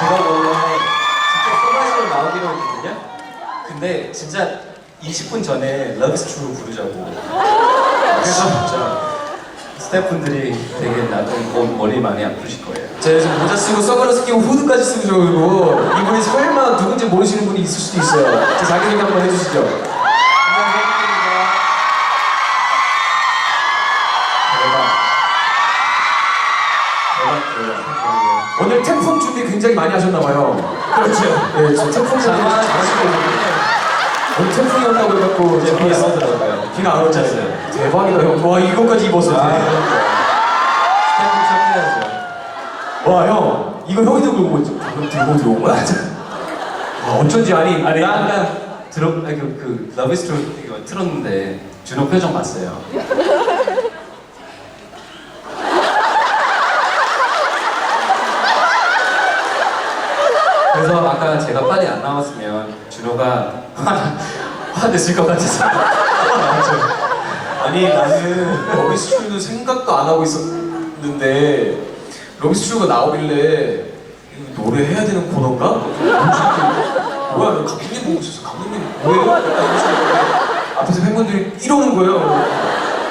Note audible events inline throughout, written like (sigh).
제가 원래 진짜 소라시로 나오기로 했거든요. 근데 진짜 20분 전에 Love's True 부르자고. 그래서 진짜 스태프분들이 되게 나도 머리 많이 아프실 거예요. 제가 지금 모자 쓰고 선글라스 끼고 후드까지 쓰고 저러고 이분이 설마 누군지 모르시는 분이 있을 수도 있어요. 제 자기소개 한번 해주시죠. 오늘 태풍 준비 굉장히 많이 하셨나봐요. 그렇죠. 네, 저 태풍 준비 장마 잘하시고 오늘 태풍이 온다고 해갖고 이제 비가 비가 안 오더라고요. 비가 안 오잖아요. 대박이다 형. 와 이거까지 입었어. 스태프 척해야죠. 와 형, 이거 형이 들고 온 거지? 방금 들고 들어온 거야? 와 (laughs) 어쩐지 아니 아니 나 아까 들어 아니, 그, 그 True 이거 틀었는데 준호 표정 봤어요. 그래서 아까 제가 빨리 안 나왔으면 준호가 (laughs) 화, 화냈을 것 같아서 아니 나는 러비스츄도 생각도 안 하고 있었는데 러비스츄가 나오길래 이거 노래 해야 되는 코너인가? 뭐야 너 감독님 보고 있었어 감독님 뭐예요? 약간 이런 앞에서 팬분들이 이러는 거예요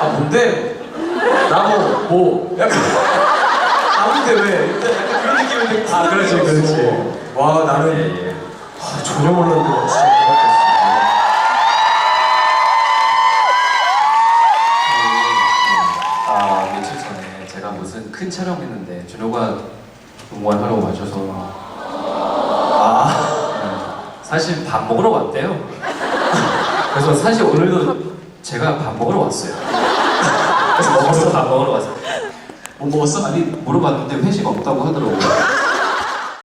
아 뭔데? 나뭐 뭐 약간 아무데 왜? 약간 그런 느낌인데 아, 그렇지, 그렇지. 와 나는 예, 예. 아, 전혀 몰랐는데 진짜 대박이었어 아 며칠 전에 제가 무슨 큰 촬영했는데 준호가 응원하러 와줘서 아 사실 밥 먹으러 왔대요. 그래서 사실 오늘도 제가 밥 먹으러 왔어요. 그래서 먹었어 밥 먹으러 왔어요. 뭐 먹었어? 아니 물어봤는데 회식 없다고 하더라고요.